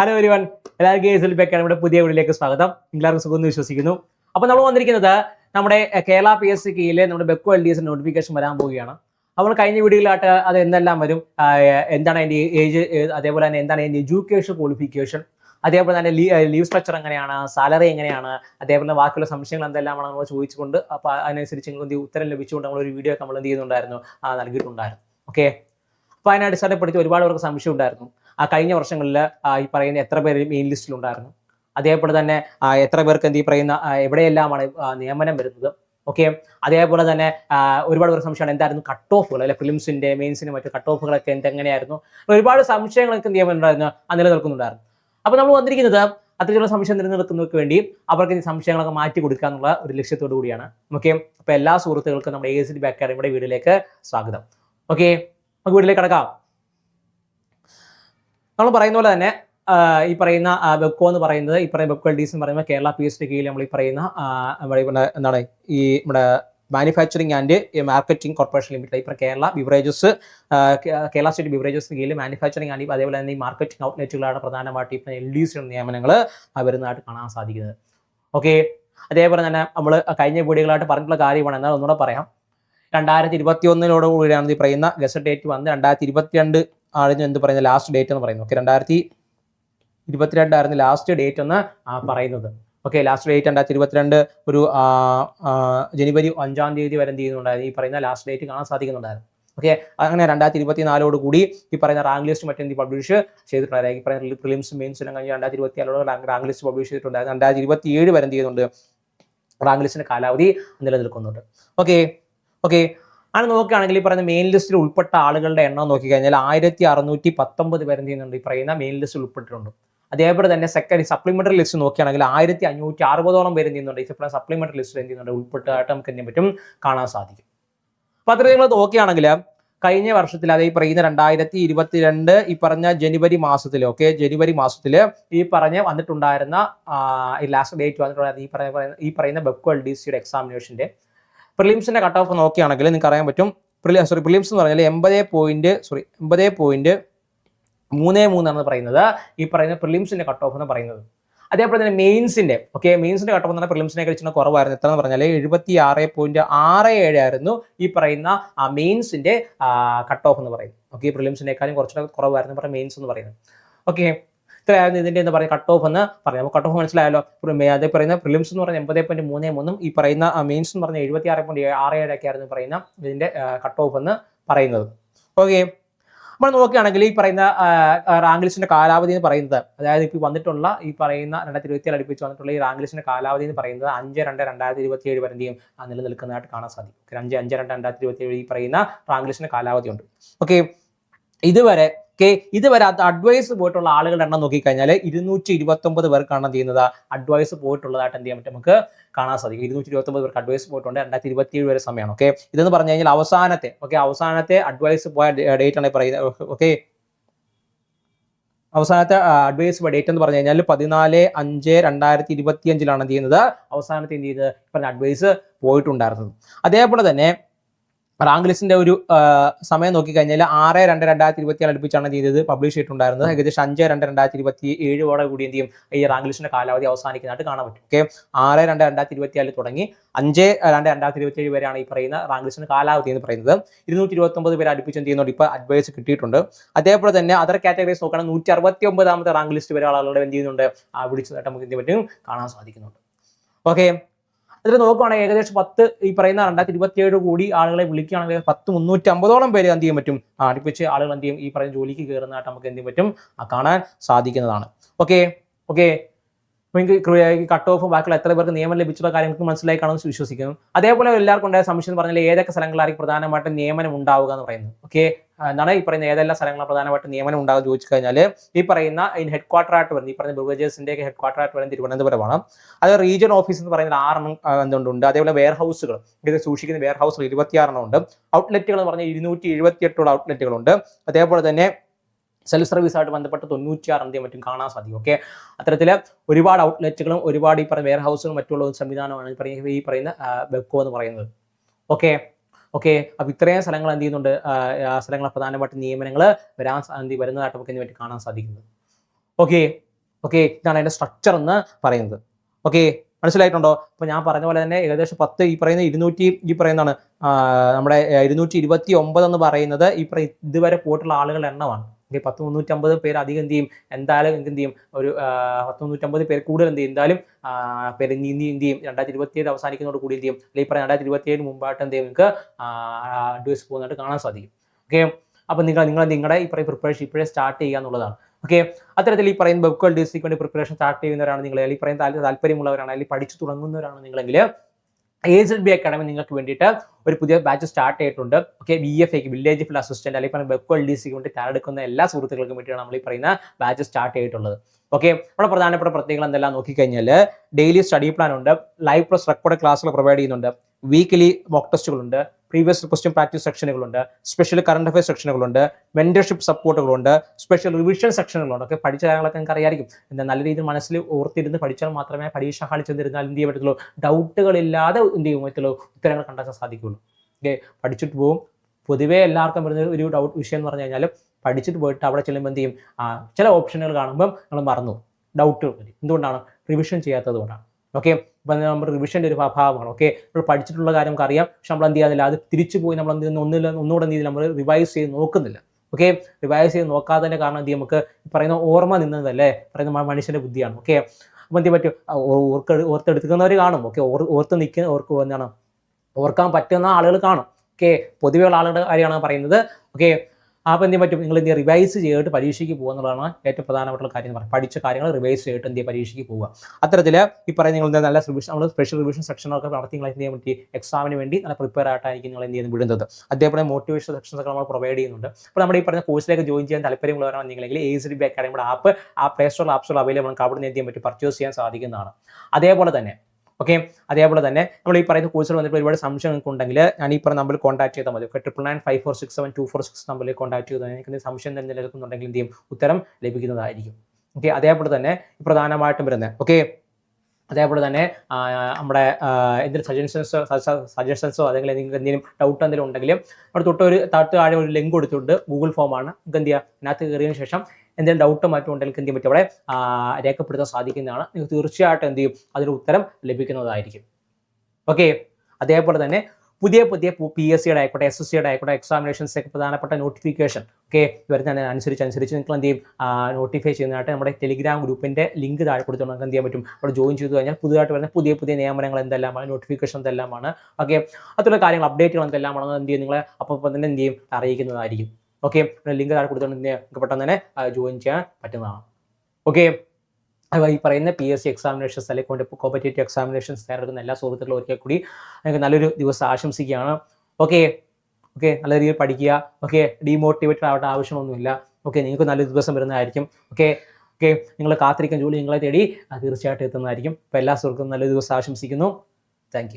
Hello ഒരുവൻ എല്ലാവർക്കും കേസിൽ നമ്മുടെ പുതിയ വീഡിയോയിലേക്ക് സ്വാഗതം. എല്ലാവർക്കും സുഖം എന്ന് വിശ്വസിക്കുന്നു. അപ്പോൾ നമ്മൾ വന്നിരിക്കുന്നത് നമ്മുടെ കേരള പി എസ് സി നമ്മുടെ Bevco L D S notification വരാൻ പോവുകയാണ്. നമ്മൾ കഴിഞ്ഞ വീഡിയോയിലായിട്ട് അത് എന്തെല്ലാം വരും എന്താണ് അതിന്റെ ഏജ് അതേപോലെ തന്നെ എന്താണ് അതിന്റെ എഡ്യൂക്കേഷൻ ക്വാളിഫിക്കേഷൻ അതേപോലെ തന്നെ ലീവ് സ്ട്രക്ചർ എങ്ങനെയാണ്? സാലറി എങ്ങനെയാണ്? അതേപോലെ ബാക്കിയുള്ള സംശയങ്ങൾ എന്തെല്ലാമാണ് നമ്മൾ ചോദിച്ചുകൊണ്ട് അപ്പോൾ അതിനനുസരിച്ച് എന്ത് ഉത്തരം ലഭിച്ചുകൊണ്ട് നമ്മൾ ഒരു വീഡിയോ നമ്മൾ എന്ത് ചെയ്യുന്നുണ്ടായിരുന്നു നൽകിയിട്ടുണ്ടായിരുന്നു. ഓക്കെ അപ്പോൾ അതിനെ അടിസ്ഥാനപ്പെടുത്തി ഒരുപാട് പേർക്ക് സംശയം ഉണ്ടായിരുന്നു. ആ കഴിഞ്ഞ വർഷങ്ങളിൽ ഈ പറയുന്ന എത്ര പേര് മെയിൻ ലിസ്റ്റിൽ ഉണ്ടായിരുന്നു. അതേപോലെ തന്നെ എത്ര പേർക്ക് എന്ത് ഈ പറയുന്ന എവിടെയെല്ലാമാണ് നിയമനം വരുന്നത്. ഓക്കെ അതേപോലെ തന്നെ ഒരുപാട് പേർ സംശയമാണ് എന്തായിരുന്നു കട്ട് ഓഫുകൾ അല്ലെ ഫിലിംസിന്റെ മെയിൻസിന്റെ മറ്റു കട്ട് ഓഫുകളൊക്കെ എന്തെങ്ങനെയായിരുന്നു ഒരുപാട് സംശയങ്ങളൊക്കെ എന്ത് ചെയ്യാനുണ്ടായിരുന്നു ആ നിലനിൽക്കുന്നുണ്ടായിരുന്നു. അപ്പോൾ നമ്മൾ വന്നിരിക്കുന്നത് അത്തരത്തിലുള്ള സംശയം നിലനിൽക്കുന്നവർക്ക് വേണ്ടി അവർക്ക് ഈ സംശയങ്ങളൊക്കെ മാറ്റി കൊടുക്കുക എന്നുള്ള ഒരു ലക്ഷ്യത്തോടു കൂടിയാണ്. ഓക്കെ അപ്പോൾ എല്ലാ സുഹൃത്തുക്കൾക്കും നമ്മുടെ എ സി ഡി വീഡിയോയിലേക്ക് സ്വാഗതം. ഓക്കെ നമുക്ക് വീട്ടിലേക്ക് കിടക്കാം. നമ്മൾ പറയുന്ന പോലെ തന്നെ ഈ പറയുന്ന ബെക്കോ എന്ന് പറയുന്നത് ഈ പറയുന്ന ബെക്കോ എൽ എന്ന് പറയുമ്പോൾ കേരള പി എസ് ടി കീഴിൽ നമ്മൾ ഈ പറയുന്ന എന്താണ് ഈ നമ്മുടെ manufacturing and marketing corporation limited ഇപ്പോൾ Kerala beverages Kerala state beverages കീഴിൽ മാനുഫാക്ചറിങ് ആൻഡ് അതേപോലെ തന്നെ ഈ മാർക്കറ്റിംഗ് ഔട്ട്ലെറ്റുകളാണ് പ്രധാനമായിട്ട് ഇപ്പോൾ എൽ ഡി സിയുടെ നിയമനങ്ങൾ വരുന്നതായിട്ട് കാണാൻ സാധിക്കുന്നത്. ഓക്കെ അതേപോലെ തന്നെ നമ്മൾ കഴിഞ്ഞ വീടുകളായിട്ട് പറഞ്ഞിട്ടുള്ള കാര്യമാണ്. എന്നാൽ ഒന്നുകൂടെ പറയാം. രണ്ടായിരത്തി ഇരുപത്തി ഒന്നിനോട് കൂടിയാണ് ഈ പറയുന്ന ഗസറ്റ് ഡേറ്റ് വന്ന് രണ്ടായിരത്തി ഇരുപത്തിരണ്ട് ആണ് എന്ത് പറയുന്നത് ലാസ്റ്റ് ഡേറ്റ് എന്ന് പറയുന്നത് ഓക്കെ രണ്ടായിരത്തി ഇരുപത്തിരണ്ടായിരുന്നു ലാസ്റ്റ് ഡേറ്റ് എന്ന് പറയുന്നത്. ഓക്കെ ലാസ്റ്റ് ഡേറ്റ് രണ്ടായിരത്തി ഇരുപത്തിരണ്ട് ഒരു ജനുവരി അഞ്ചാം തീയതി വരെ ചെയ്യുന്നുണ്ടായിരുന്നു? ഈ പറയുന്ന ലാസ്റ്റ് ഡേറ്റ് കാണാൻ സാധിക്കുന്നുണ്ടായിരുന്നു. ഓക്കെ അങ്ങനെ രണ്ടായിരത്തി ഇരുപത്തി നാലോട് കൂടി ഈ പറയുന്ന റാങ്ക് ലിസ്റ്റ് മറ്റെന്ത് പബ്ലിഷ് ചെയ്തിട്ടുണ്ടായിരുന്നു? ഈ പറയുന്ന പ്രിലിംസ് മെയിൻസിനും കഴിഞ്ഞ് രണ്ടായിരത്തി ഇരുപത്തി നാലോട് റാങ്ക് ലിസ്റ്റ് പബ്ലിഷ് ചെയ്തിട്ടുണ്ടായിരുന്നു. രണ്ടായിരത്തി ഇരുപത്തി ഏഴ് വരെ ചെയ്യുന്നുണ്ട്? റാങ്ക് ലിസ്റ്റിന്റെ കാലാവധി നിലനിൽക്കുന്നുണ്ട്. ഓക്കെ ഓക്കെ അങ്ങനെ നോക്കുകയാണെങ്കിൽ ഈ പറയുന്ന മെയിൻ ലിസ്റ്റിൽ ഉൾപ്പെട്ട ആളുകളുടെ എണ്ണം നോക്കിക്കഴിഞ്ഞാൽ ആയിരത്തി അറുന്നൂറ്റി പത്തൊമ്പത് പേര് എന്ത് ചെയ്യുന്നുണ്ട് ഈ പറയുന്ന മെയിൻ ലിസ്റ്റിൽ ഉൾപ്പെട്ടിട്ടുണ്ട്. അതേപോലെ തന്നെ സെക്കൻഡ് സപ്ലിമെന്ററി ലിസ്റ്റ് നോക്കുകയാണെങ്കിൽ ആയിരത്തി അഞ്ഞൂറ്റി അറുപതോളം പേര് എന്ത് ചെയ്യുന്നുണ്ട് ഈ സപ്ലിമെന്ററി ലിസ്റ്റിൽ എന്ത് ചെയ്യുന്നുണ്ട്? ഉൾപ്പെട്ടതായിട്ട് നമുക്ക് എന്ത് പറ്റും? കാണാൻ സാധിക്കും. അപ്പോൾ അത്ര നിങ്ങൾ നോക്കുകയാണെങ്കിൽ കഴിഞ്ഞ വർഷത്തിൽ അതായത് ഈ പറയുന്ന രണ്ടായിരത്തി ഇരുപത്തിരണ്ട് ഈ പറഞ്ഞ ജനുവരി മാസത്തിൽ ഓക്കെ ജനുവരി മാസത്തിൽ ഈ പറഞ്ഞ വന്നിട്ടുണ്ടായിരുന്ന ഈ ലാസ്റ്റ് ഡേറ്റ് വന്നിട്ടുണ്ടായിരുന്ന ഈ പറയുന്ന ഈ പറയുന്ന എൽ ഡി സിയുടെ എക്സാമിനേഷന്റെ പ്രിലിംസിന്റെ കട്ട് ഓഫ് നോക്കുകയാണെങ്കിൽ നിങ്ങൾക്ക് അറിയാൻ പറ്റും. പ്രിലി സോറി പ്രിലിംസ് എന്ന് പറഞ്ഞാൽ എൺപത് പോയിന്റ് സോറി എൺപത് പോയിന്റ് മൂന്ന് മൂന്നാണ് പറയുന്നത്. ഈ പറയുന്ന പ്രിലിംസിന്റെ കട്ട് ഓഫ് എന്ന് പറയുന്നത്. അതേപോലെ തന്നെ മെയിൻസിന്റെ ഓക്കെ മെയിൻസിന്റെ ഓഫ് എന്ന് പറഞ്ഞാൽ പ്രിലിംസിനെ കഴിച്ചാൽ കുറവായിരുന്നു. എത്ര എന്ന് പറഞ്ഞാൽ എഴുപത്തി ആറ് പോയിന്റ് ആറ് ഏഴ് ആയിരുന്നു ഈ പറയുന്ന മെയിൻസിന്റെ കട്ട് ഓഫ് എന്ന് പറയുന്നത്. ഓക്കെ പ്രിലിംസിനേക്കാളും കുറച്ചുകൂടെ കുറവായിരുന്നു പറഞ്ഞ മെയിൻസ് എന്ന് പറയുന്നത്. ഓക്കെ ഇത്രയായിരുന്നു ഇതിന്റെ എന്ന് പറയുന്നത് കട്ട് ഓഫ് എന്ന് പറയാം. കട്ട് ഓഫ് മനസ്സിലായല്ലോ. അതേ പറയുന്ന പ്രിലിംസ് എന്ന് പറയുന്ന എൺപത് പോയിന്റ് മൂന്ന് മൂന്നും ഈ പറയുന്ന മെയിൻസ് എന്ന് പറഞ്ഞ എഴുപത്തി ആറ് പോയിന്റ് ആറ് ഏഴൊക്കെ ആയിരുന്നു പറയുന്ന ഇതിന്റെ കട്ട് ഓഫ് എന്ന് പറയുന്നത്. ഓക്കെ നമ്മൾ നോക്കുകയാണെങ്കിൽ ഈ പറയുന്ന റാങ്ക് ലിസ്റ്റിന്റെ കാലാവധി എന്ന് പറയുന്നത് അതായത് ഇപ്പോൾ വന്നിട്ടുള്ള ഈ പറയുന്ന രണ്ടായിരത്തി ഇരുപത്തി ഏഴ് അടുപ്പിച്ച് വന്നിട്ടുള്ള ഈ റാങ്ക് ലിസ്റ്റിന്റെ കാലാവധി എന്ന് പറയുന്നത് അഞ്ച് രണ്ട് രണ്ടായിരത്തി ഇരുപത്തി ഏഴ് വരെയും നിലനിൽക്കുന്നതായിട്ട് കാണാൻ സാധിക്കും. അഞ്ച് അഞ്ച് രണ്ട് രണ്ടായിരത്തി ഇരുപത്തി ഏഴ് ഈ പറയുന്ന റാങ്ക് ലിസ്റ്റിന്റെ കാലാവധി ഉണ്ട്. ഓക്കെ ഇതുവരെ ഓക്കെ ഇതുവരെ അഡ്വൈസ് പോയിട്ടുള്ള ആളുകളുടെ എണ്ണം നോക്കിക്കഴിഞ്ഞാൽ ഇരുന്നൂറ്റി ഇരുപത്തി ഒമ്പത് പേർക്കാണ് എന്ത് ചെയ്യുന്നത് അഡ്വൈസ് പോയിട്ടുള്ളതായിട്ട് എന്ത് ചെയ്യാൻ പറ്റും? നമുക്ക് കാണാൻ സാധിക്കും. ഇരുന്നൂറ്റി ഇരുപത്തി ഒമ്പത് പേർക്ക് അഡ്വൈസ് പോയിട്ടുണ്ട്. രണ്ടായിരത്തി ഇരുപത്തി ഏഴ് വരെ സമയമാണ് ഓക്കെ ഇതെന്ന് പറഞ്ഞു കഴിഞ്ഞാൽ അവസാനത്തെ ഓക്കെ അവസാനത്തെ അഡ്വൈസ് പോയ ഡേറ്റ് ആണ് പറയുന്നത്. ഓക്കെ അവസാനത്തെ അഡ്വൈസ് ഡേറ്റ് എന്ന് പറഞ്ഞു കഴിഞ്ഞാൽ പതിനാല് അഞ്ച് രണ്ടായിരത്തി ഇരുപത്തി അഞ്ചിലാണ് എന്ത് ചെയ്യുന്നത്? അവസാനത്തെ എന്ത് ചെയ്ത് പറഞ്ഞ അഡ്വൈസ് പോയിട്ടുണ്ടായിരുന്നത്. അതേപോലെ തന്നെ റാങ്ക് ലിസ്റ്റിന്റെ ഒരു സമയം നോക്കിക്കഴിഞ്ഞാൽ ആറ് രണ്ട് രണ്ടായിരത്തി ഇരുപത്തി ഏഴ് അടുപ്പിച്ചാണ് ചെയ്തത് പബ്ലിഷ് ചെയ്തിട്ടുണ്ടായിരുന്നത്. ഏകദേശം അഞ്ച് രണ്ട് രണ്ടായിരത്തി ഇരുപത്തി ഏഴോടെ കൂടി എന്ത് ചെയ്യും ഈ റാങ്ക്ലിസ്റ്റിന്റെ കാലാവധി അവസാനിക്കുന്നതായിട്ട് കാണാൻ പറ്റും. ഓക്കെ? ആറ് രണ്ട് രണ്ടായിരത്തി ഇരുപത്തി ഏഴ് തുടങ്ങി അഞ്ച് രണ്ട് രണ്ടായിരത്തി ഇരുപത്തി ഏഴ് വരെയാണ് ഈ പറയുന്ന റാങ്ക്ലിസ്റ്റിന്റെ കാലാവധി എന്ന് പറയുന്നത്. ഇരുന്നൂറ്റി ഇരുപത്തി ഒമ്പത് പേര് അടുപ്പിച്ച് എന്ത് ചെയ്യുന്നുണ്ട്? ഇപ്പോൾ അഡ്വൈസ് കിട്ടിയിട്ടുണ്ട്. അതേപോലെ തന്നെ അതർ കാറ്റഗറീസ് നോക്കുകയാണെങ്കിൽ നൂറ്റി അറുപത്തി ഒമ്പതാമത്തെ റാങ്ക് ലിസ്റ്റ് വരെ ആളുകളുടെ എന്ത് ചെയ്യുന്നുണ്ട്? ആ വിളിച്ചതായിട്ട് നമുക്ക് എന്ത് പറ്റും? കാണാൻ സാധിക്കുന്നുണ്ട്. ഓക്കെ? അതിൽ നോക്കുകയാണെങ്കിൽ ഏകദേശം പത്ത് ഈ പറയുന്ന രണ്ടായിരത്തി ഇരുപത്തി ഏഴ് കൂടി ആളുകളെ വിളിക്കുകയാണെങ്കിൽ പത്ത് മുന്നൂറ്റി അമ്പതോളം പേര് എന്ത് ചെയ്യാൻ പറ്റും? അടുപ്പിച്ച് ആളുകൾ എന്ത് ചെയ്യും? ഈ പറയുന്ന ജോലിക്ക് കയറുന്നതായിട്ട് നമുക്ക് എന്ത് പറ്റും? ആ, കാണാൻ സാധിക്കുന്നതാണ്. ഓക്കെ ഓക്കെ നിങ്ങൾക്ക് കട്ട് ഓഫ് ബാക്കിയുള്ള എത്ര പേർക്ക് നിയമം ലഭിച്ചുള്ള കാര്യങ്ങൾക്ക് മനസ്സിലായി കാണുമെന്ന് വിശ്വസിക്കുന്നു. അതേപോലെ എല്ലാവർക്കും ഉണ്ടായ സംശയം പറഞ്ഞാൽ ഏതൊക്കെ സ്ഥലങ്ങളായിരിക്കും പ്രധാനമായിട്ടും നിയമനം ഉണ്ടാവുക എന്ന് പറയുന്നത്? ഓക്കെ എന്താണ്? ഈ പറയുന്ന ഏതെല്ലാം സ്ഥലങ്ങളാണ് പ്രധാനമായിട്ട് നിയമനം ഉണ്ടാകുക ചോദിച്ചു കഴിഞ്ഞാൽ ഈ പറയുന്ന ഹെഡ് ക്വാർട്ടർ ആയിട്ട് വരുന്നത് ഈ പറയുന്ന ബ്രിഗേജേഴ്സിന്റെ ഹെഡ് ക്വാർട്ടർ ആയിട്ട് വരുന്നത് തിരുവനന്തപുരമാണ്. അത് റീജിയൻ ഓഫീസ് എന്ന് പറയുന്നത് ആറെണ്ണം എന്തുകൊണ്ടുണ്ട്? എന്തുകൊണ്ട് അതേപോലെ വെയർ ഹൗസുകൾ ഇത് സൂക്ഷിക്കുന്ന വെയർ ഹൗസുകൾ ഇരുപത്തിയാറെണ്ണം ഉണ്ട്. ഔട്ട്ലെറ്റുകൾ എന്ന് പറഞ്ഞാൽ ഇരുന്നൂറ്റി എഴുപത്തിയെട്ടോളം ഔട്ട്ലെറ്റുകളുണ്ട് അതേപോലെ തന്നെ സെൽഫ് സർവീസായിട്ട് ബന്ധപ്പെട്ട് തൊണ്ണൂറ്റിയാറ് എന്ത് മറ്റും കാണാൻ സാധിക്കും. ഓക്കെ അത്തരത്തിൽ ഒരുപാട് ഔട്ട്ലെറ്റുകളും ഒരുപാട് ഈ പറയുന്ന വെയർ ഹൗസുകളും മറ്റുള്ള സംവിധാനമാണ് പറയുന്ന ഈ പറയുന്ന ബെക്കോ എന്ന് പറയുന്നത്. ഓക്കെ ഓക്കെ അപ്പോൾ ഇത്രയും സ്ഥലങ്ങൾ എന്ത് ചെയ്യുന്നുണ്ട്? ആ, സ്ഥലങ്ങളെ പ്രധാനമായിട്ട് നിയമനങ്ങൾ വരാൻ എന്ത് വരുന്നതായിട്ട് നമുക്ക് ഇതിന് വേണ്ടി കാണാൻ സാധിക്കുന്നത് ഓക്കെ ഓക്കെ ഇതാണ് അതിന്റെ സ്ട്രക്ചർ എന്ന് പറയുന്നത്. ഓക്കെ മനസ്സിലായിട്ടുണ്ടോ? അപ്പൊ ഞാൻ പറഞ്ഞ പോലെ തന്നെ ഏകദേശം പത്ത് ഈ പറയുന്ന ഇരുന്നൂറ്റി ഈ പറയുന്നതാണ് നമ്മുടെ ഇരുന്നൂറ്റി ഇരുപത്തി ഒമ്പത് എന്ന് പറയുന്നത് ഈ ഇതുവരെ പോയിട്ടുള്ള ആളുകളുടെ എണ്ണമാണ്. ഓക്കെ പത്ത് മുന്നൂറ്റമ്പത് പേര് അധികം എന്ത് ചെയ്യും? എന്തായാലും എന്ത് ചെയ്യും? ഒരു പത്ത് മുന്നൂറ്റമ്പത് പേര് കൂടുതൽ എന്ത് ചെയ്യും? എന്തായാലും പേര് ഇനി എന്ത് ചെയ്യും? രണ്ടായിരത്തി ഇരുപത്തിയേഴ് അവസാനിക്കുന്നതോട് കൂടി എന്ത് ചെയ്യും? അല്ലെങ്കിൽ പറയാം രണ്ടായിരത്തി ഇരുപത്തിയേഴ് മുമ്പായിട്ട് എന്ത് ചെയ്യും? നിങ്ങൾക്ക് അഡ്വൈസ് പോകുന്നതായിട്ട് കാണാൻ സാധിക്കും. ഓക്കെ അപ്പോൾ നിങ്ങൾ നിങ്ങൾ നിങ്ങളുടെ ഈ പറയുന്ന പ്രിപ്പറേഷൻ ഇപ്പോഴേ സ്റ്റാർട്ട് ചെയ്യുക എന്നുള്ളതാണ്. ഓക്കെ അത്തരത്തിൽ ഈ പറയുന്ന ബുക്കുകൾ ഡിസ്ട്രിക്ട് വേണ്ടി പ്രിപ്പറേഷൻ സ്റ്റാർട്ട് ചെയ്യുന്നവരാണ് നിങ്ങൾ അല്ലെങ്കിൽ പറയുന്ന താല്പര്യം- താല്പര്യമുള്ളവരാണ്. അല്ലെങ്കിൽ പഠിച്ചു തുടങ്ങുന്നവരാണ് നിങ്ങളെങ്കിൽ ഏജ് ബി അക്കാഡമി നിങ്ങൾക്ക് വേണ്ടിയിട്ട് ഒരു പുതിയ ബാച്ച് സ്റ്റാർട്ട് ചെയ്തിട്ടുണ്ട്. ഓക്കെ ബി എഫ് എക്ക് വില്ലേജ് ഫിൽ അസിസ്റ്റന്റ് അല്ലെങ്കിൽ പറയുന്ന വെബ് ഡി സിക്ക് വേണ്ടി തയ്യാറെടുക്കുന്ന എല്ലാ സുഹൃത്തുക്കൾക്കും വേണ്ടിയാണ് നമ്മൾ ഈ പറയുന്ന ബാച്ച് സ്റ്റാർട്ട് ചെയ്തിട്ടുള്ളത്. ഓക്കെ നമ്മുടെ പ്രധാനപ്പെട്ട പ്രത്യേകത എന്തെല്ലാം നോക്കിക്കഴിഞ്ഞാൽ ഡെയിലി സ്റ്റഡി പ്ലാൻ ഉണ്ട്. ലൈവ് പ്ലസ് റെക്കോർഡ് ക്ലാസ്സുകൾ പ്രൊവൈഡ് ചെയ്യുന്നുണ്ട്. വീക്കിലി മോക്ക് ടെസ്റ്റുകളുണ്ട് പ്രീവിയസ് ക്വസ്റ്റ്യൻ പ്രാക്ടീസ് സെക്ഷനുകളുണ്ട് സ്പെഷ്യൽ കറണ്ട് അഫയർ സെക്ഷനുകളുണ്ട് മെന്റർഷിപ്പ് സപ്പോർട്ടുകളുണ്ട് സ്പെഷ്യൽ റിവിഷൻ സെക്ഷനുകളുണ്ട് ഒക്കെ പഠിച്ച കാര്യങ്ങളൊക്കെ നിങ്ങൾക്ക് അറിയായിരിക്കും. എന്താ നല്ല രീതിയിൽ മനസ്സിൽ ഓർത്തിരുന്ന് പഠിച്ചാൽ മാത്രമേ പരീക്ഷ ഹാളിൽ ചെന്നിരുന്നാൽ എന്ത് ചെയ്യാൻ പറ്റുള്ളൂ ഡൗട്ടുകളില്ലാതെ എന്ത് ചെയ്യും? പറ്റുള്ളൂ ഉത്തരങ്ങൾ കണ്ടെത്താൻ സാധിക്കുള്ളൂ ഓക്കെ പഠിച്ചിട്ട് പോകും പൊതുവേ എല്ലാവർക്കും വരുന്ന ഒരു ഡൗട്ട് വിഷയം എന്ന് പറഞ്ഞു കഴിഞ്ഞാൽ പഠിച്ചിട്ട് പോയിട്ട് അവിടെ ചെല്ലുമ്പോൾ എന്ത് ചെയ്യും? ചില ഓപ്ഷനുകൾ കാണുമ്പം നമ്മൾ മറന്നു ഡൗട്ടുകൾ വരും. എന്തുകൊണ്ടാണ്? റിവിഷൻ ചെയ്യാത്തത് കൊണ്ടാണ്. ഓക്കെ അപ്പം നമ്മൾ റിവിഷന്റെ ഒരു അഭാവമാണ് ഓക്കെ നമ്മൾ പഠിച്ചിട്ടുള്ള കാര്യം നമുക്ക് അറിയാം പക്ഷെ നമ്മൾ എന്ത് ചെയ്യാതില്ല അത് തിരിച്ചു പോയി നമ്മൾ എന്ത് ചെയ്യുന്നു? ഒന്നില്ല ഒന്നുകൂടെ എന്ത് നമ്മൾ റിവൈസ് ചെയ്ത് നോക്കുന്നില്ല. ഓക്കെ റിവൈസ് ചെയ്ത് നോക്കാത്തതിന്റെ കാരണം എന്ത് നമുക്ക് പറയുന്ന ഓർമ്മ നിന്നതല്ലേ? പറയുന്ന മനുഷ്യന്റെ ബുദ്ധിയാണ്. ഓക്കെ അപ്പം എന്ത് പറ്റും? ഓർക്ക് ഓർത്തെടുക്കുന്നവർ കാണും. ഓക്കെ ഓർത്ത് നിൽക്കുന്ന ഓർക്ക് എന്താണ്? ഓർക്കാൻ പറ്റുന്ന ആളുകൾ കാണും. ഓക്കെ പൊതുവെയുള്ള ആളുകളുടെ കാര്യമാണ് പറയുന്നത്. ഓക്കെ അപ്പോൾ എന്ത് പറ്റും നിങ്ങൾ എന്ത് റിവൈസ് ചെയ്തിട്ട് പരീക്ഷയ്ക്ക് പോകുക എന്നുള്ളതാണ് ഏറ്റവും പ്രധാനപ്പെട്ടുള്ള കാര്യം എന്ന് പറയുന്നത്. പഠിച്ച കാര്യങ്ങൾ റിവൈസ് ചെയ്തിട്ട് എന്ത് പരീക്ഷയ്ക്ക് പോവുക അത്തരത്തിൽ ഈ പറയുന്ന നിങ്ങൾ നല്ല റിവിഷൻ നമ്മൾ സ്പെഷ്യൽ റിവിഷൻ സെക്ഷനൊക്കെ നടത്തി നിങ്ങൾ എന്ത് ചെയ്യാൻ പറ്റി എക്സാമിന് വേണ്ടി നല്ല പ്രിപ്പയർ ആയിട്ടായിരിക്കും നിങ്ങൾ എന്ത് ചെയ്യുന്നത്? വിടുന്നത്. അതേപോലെ മോട്ടിവേഷൻ സെക്ഷൻസ് ഒക്കെ നമ്മൾ പ്രൊവൈഡ് ചെയ്യുന്നുണ്ട്. അപ്പോൾ നമ്മുടെ ഈ പറഞ്ഞ കോഴ്സിലേക്ക് ജോയിൻ ചെയ്യാൻ താല്പര്യമുള്ളവരാണ് നിങ്ങളെങ്കിൽ എ സി ബി അക്കാഡമിയുടെ ആപ്പ് ആ പ്ലേ സ്റ്റോറിൽ ആപ്പ് സ്റ്റോർ അവൈലബിൾ നമുക്ക് അവിടെ നിന്ന് എന്ത് ചെയ്യാൻ പറ്റും? പർച്ചേസ് ചെയ്യാൻ സാധിക്കുന്നതാണ്. അതേപോലെ തന്നെ ഓക്കെ അതേപോലെ തന്നെ നമ്മൾ ഈ പറയുന്ന കോഴ്സിൽ വന്നിട്ട് ഒരുപാട് സംശയം നിങ്ങൾക്ക് ഉണ്ടെങ്കിൽ ഞാൻ ഈ പറഞ്ഞ നമ്പറിൽ കോൺടാക്ട് ചെയ്താൽ മതി. Triple nine five four six seven two four six നമ്പറിൽ കോൺടാക്ട് ചെയ്താൽ എന്തെങ്കിലും സംശയം തന്നെ നിലനിൽക്കുന്നുണ്ടെങ്കിൽ എന്ത് ചെയ്യും? ഉത്തരം ലഭിക്കുന്നതായിരിക്കും. ഓക്കെ അതേപോലെ തന്നെ പ്രധാനമായിട്ടും വരുന്നത്. ഓക്കെ അതേപോലെ തന്നെ നമ്മുടെ എന്തെങ്കിലും സജഷൻസോ സജഷൻസോ അല്ലെങ്കിൽ നിങ്ങൾക്ക് എന്തെങ്കിലും ഡൗട്ട് എന്തെങ്കിലും ഉണ്ടെങ്കിലും അവിടെ തൊട്ട് ഒരു താട്ട് താഴെ ഒരു ലിങ്ക് കൊടുത്തിട്ടുണ്ട്. ഗൂഗിൾ ഫോമാണ് നിങ്ങൾക്ക് എന്ത് ചെയ്യുക അതിനകത്ത് കയറിയതിന് ശേഷം എന്തെങ്കിലും ഡൗട്ടോ മാറ്റോ ഉണ്ടെങ്കിൽ എന്ത് ചെയ്യാൻ പറ്റും? അവിടെ രേഖപ്പെടുത്താൻ സാധിക്കുന്നതാണ്. നിങ്ങൾക്ക് തീർച്ചയായിട്ടും എന്ത് ചെയ്യും? അതിന് ഉത്തരം ലഭിക്കുന്നതായിരിക്കും. ഓക്കെ അതേപോലെ തന്നെ പുതിയ പുതിയ പി എസ് സിയുടെ ആയിക്കോട്ടെ എസ് എസ് സിയുടെ ആയിക്കോട്ടെ എക്സാമിനേഷൻസ് ഒക്കെ പ്രധാനപ്പെട്ട നോട്ടിഫിക്കേഷൻ ഓക്കെ വരുന്നതിന് അനുസരിച്ച് അനുസരിച്ച് നിങ്ങൾ എന്ത് ചെയ്യും? നോട്ടിഫൈ ചെയ്യുന്നതായിട്ട് നമ്മുടെ ടെലിഗ്രാം ഗ്രൂപ്പിന്റെ ലിങ്ക് താഴെ കൊടുത്ത് നമുക്ക് എന്ത് ചെയ്യാൻ പറ്റും? അവിടെ ജോയിൻ ചെയ്തു കഴിഞ്ഞാൽ പുതുതായിട്ട് വരുന്ന പുതിയ പുതിയ നിയമനങ്ങൾ എന്തെല്ലാമാണ് നോട്ടിഫിക്കേഷൻ എന്തെല്ലാമാണ്. ഓക്കെ അതുള്ള കാര്യങ്ങൾ അപ്ഡേറ്റുകൾ എന്തെല്ലാമാണെന്ന് എന്ത് ചെയ്യും? നിങ്ങളെ അപ്പോൾ തന്നെ എന്ത് ചെയ്യും? അറിയിക്കുന്നതായിരിക്കും. ഓക്കെ ലിങ്ക് താഴെ ചെയ്യാം? നിങ്ങൾക്ക് പെട്ടെന്ന് തന്നെ ജോയിൻ ചെയ്യാൻ പറ്റുന്നതാണ് ഓക്കെ ഈ പറയുന്ന പി എസ് സി എക്സാമിനേഷൻസ് അല്ലെങ്കിൽ കോമ്പറ്റേറ്റീവ് എക്സാമിനേഷൻസ് തയ്യാറെടുക്കുന്ന എല്ലാ സുഹൃത്തുക്കളും ഒരിക്കൽ കൂടി നിങ്ങൾക്ക് നല്ലൊരു ദിവസം ആശംസിക്കുകയാണ്. ഓക്കെ ഓക്കെ നല്ല രീതിയിൽ പഠിക്കുക. ഓക്കെ ഡീമോട്ടിവേറ്റഡ് ആവേണ്ട ആവശ്യമൊന്നുമില്ല. ഓക്കെ നിങ്ങൾക്ക് നല്ലൊരു ദിവസം വരുന്നതായിരിക്കും. ഓക്കെ ഓക്കെ നിങ്ങൾ കാത്തിരിക്കാൻ ജോലി നിങ്ങളെ തേടി തീർച്ചയായിട്ടും എത്തുന്നതായിരിക്കും. അപ്പോൾ എല്ലാ സുഹൃത്തുക്കളും നല്ലൊരു ദിവസം ആശംസിക്കുന്നു. താങ്ക്